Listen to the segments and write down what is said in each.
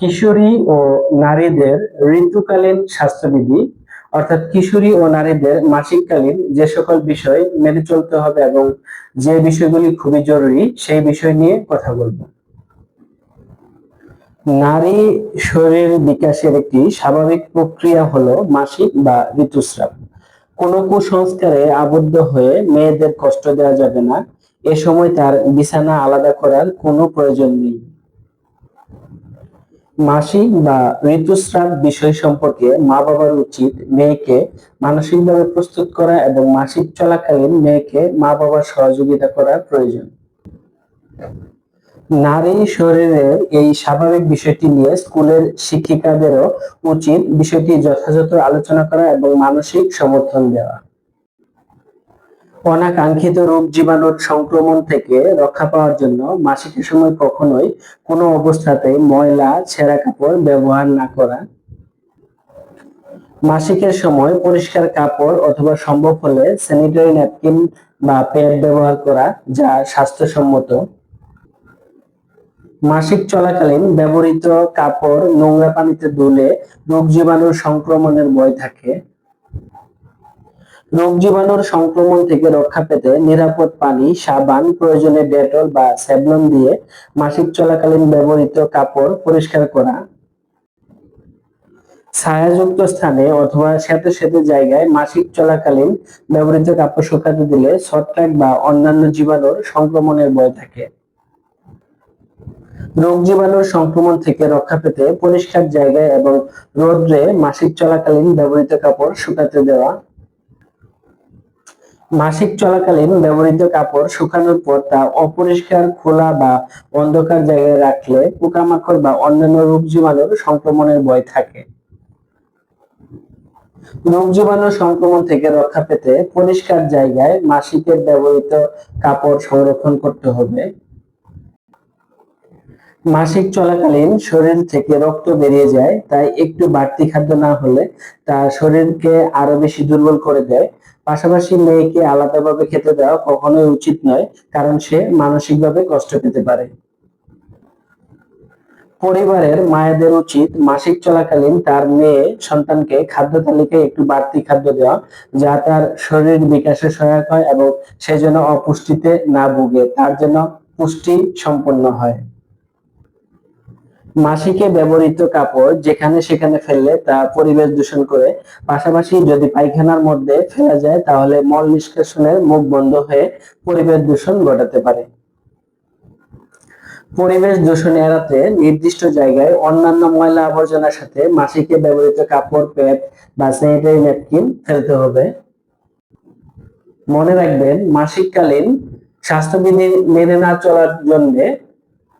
কিশোরী ও নারীদের ঋতুকালীন স্বাস্থ্যবিধি, অর্থাৎ কিশোরী ও নারীদের মাসিককালীন যে সকল বিষয় মেনে চলতে হবে এবং যে বিষয়গুলি খুবই জরুরি, সেই বিষয় নিয়ে কথা বলব। নারী শরীর বিকাশের একটি স্বাভাবিক প্রক্রিয়া হলো মাসিক বা ঋতুস্রাব। কোনো কুসংস্কারে আবদ্ধ হয়ে মেয়েদের কষ্ট দেওয়া যাবে না। এ সময় তার বিছানা আলাদা করার কোনো প্রয়োজন নেই। মাসিক বা ঋতুস্রাব বিষয় সম্পর্কে মা বাবার উচিত মেয়েকে মানসিকভাবে প্রস্তুত করা এবং মাসিক চলাকালীন মেয়েকে মা বাবার সহযোগিতা করা প্রয়োজন। নারী শরীরের এই স্বাভাবিক বিষয়টি নিয়ে স্কুলের শিক্ষিকাদেরও উচিত বিষয়টি যথাযথ আলোচনা করা এবং মানসিক সমর্থন দেওয়া। অনাকাঙ্ক্ষিত রোগ জীবাণুর সংক্রমণ থেকে রক্ষা পাওয়ার জন্য মাসিকের সময় কখনোই কোনো অবস্থাতে ময়লা, ছেঁড়া কাপড় ব্যবহার না করা। মাসিকের সময় পরিষ্কার কাপড় অথবা সম্ভব হলে স্যানিটারি ন্যাপকিন বা প্যাড ব্যবহার করা, যা স্বাস্থ্যসম্মত। মাসিক চলাকালীন ব্যবহৃত কাপড় নোংরা পানিতে ধুলে রোগ জীবাণুর সংক্রমণের ভয় থাকে। রোগ জীবাণুর সংক্রমণ থেকে রক্ষা পেতে নিরাপদ পানি, সাবান, প্রয়োজনে ডেটল বা স্যাভলন দিয়ে মাসিক চলাকালীন ব্যবহৃত কাপড় পরিষ্কার করা। ছায়াযুক্ত স্থানে অথবা সেতু সেতু জায়গায় মাসিক চলাকালীন ব্যবহৃত কাপড় শুকাতে দিলে ছত্রাক বা অন্যান্য জীবাণুর সংক্রমণের ভয় থাকে। রোগ জীবাণুর সংক্রমণ থেকে রক্ষা পেতে পরিষ্কার জায়গায় এবং রোদ্রে মাসিক চলাকালীন ব্যবহৃত কাপড় শুকাতে দেওয়া মাসিক চলাকালীন ব্যবহৃত কাপড় শুকানোর পর তা অপরিষ্কার, খোলা বা অন্ধকার জায়গায় রাখলে পোকামাকড় বা অন্যান্য রোগ জীবাণুর সংক্রমণের ভয় থাকে। রোগ জীবাণু সংক্রমণ থেকে রক্ষা পেতে পরিষ্কার জায়গায় মাসিকের ব্যবহৃত কাপড় সংরক্ষণ করতে হবে। মাসিক চলাকালীন শরীর থেকে রক্ত বেরিয়ে যায়, তাই একটু বাড়তি খাদ্য না হলে তা শরীরকে আরও বেশি দুর্বল করে দেয়। পাশাপাশি মেয়েকে আলাদাভাবে খেতে দেওয়া কখনোই উচিত নয়, কারণ সে মানসিকভাবে কষ্ট পেতে পারে। পরিবারের মায়েদের উচিত মাসিক চলাকালীন তার মেয়ে সন্তানকে খাদ্য তালিকায় একটু বাড়তি খাদ্য দেওয়া, যা তার শরীর বিকাশে সহায়ক হয় এবং সে যেন অপুষ্টিতে না ভুগে, তার যেন পুষ্টি সম্পন্ন হয়। মাসিকে ব্যবহৃত কাপড় যেখানে সেখানে ফেললে তা পরিবেশ দূষণ করে। পাশাপাশি যদি পায়খানার মধ্যে ফেলা যায়, তাহলে মল নিষ্কাশনের মুখ বন্ধ হয়ে পরিবেশ দূষণ ঘটাতে পারে। পরিবেশ দূষণ এড়াতে নির্দিষ্ট জায়গায় অন্যান্য ময়লা আবর্জনার সাথে মাসিকে ব্যবহৃত কাপড়, প্যাড বা স্যানিটারি ন্যাপকিন ফেলতে হবে। মনে রাখবেন, মাসিককালীন স্বাস্থ্যবিধি মেনে না চলার জন্যে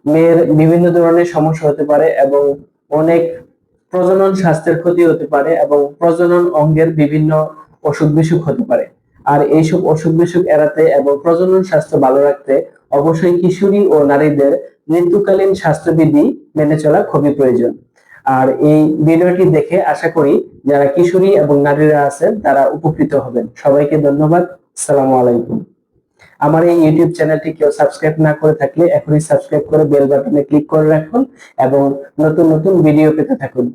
মেয়ের বিভিন্ন ধরনের সমস্যা হতে পারে এবং অনেক প্রজনন স্বাস্থ্যের ক্ষতি হতে পারে এবং প্রজনন অঙ্গের বিভিন্ন অসুখ বিসুখ হতে পারে। আর এইসব অসুখ বিসুখ এড়াতে এবং প্রজনন স্বাস্থ্য ভালো রাখতে অবশ্যই কিশোরী ও নারীদের ঋতুকালীন স্বাস্থ্যবিধি মেনে চলা খুবই প্রয়োজন। আর এই ভিডিওটি দেখে আশা করি যারা কিশোরী এবং নারীরা আছেন তারা উপকৃত হবেন। সবাইকে ধন্যবাদ। আসসালামু আলাইকুম। আমার এই ইউটিউব চ্যানেলটি কেউ সাবস্ক্রাইব না করে থাকলে এখনই সাবস্ক্রাইব করে বেল বাটনে ক্লিক করে রাখুন এবং নতুন নতুন ভিডিও পেতে থাকুন।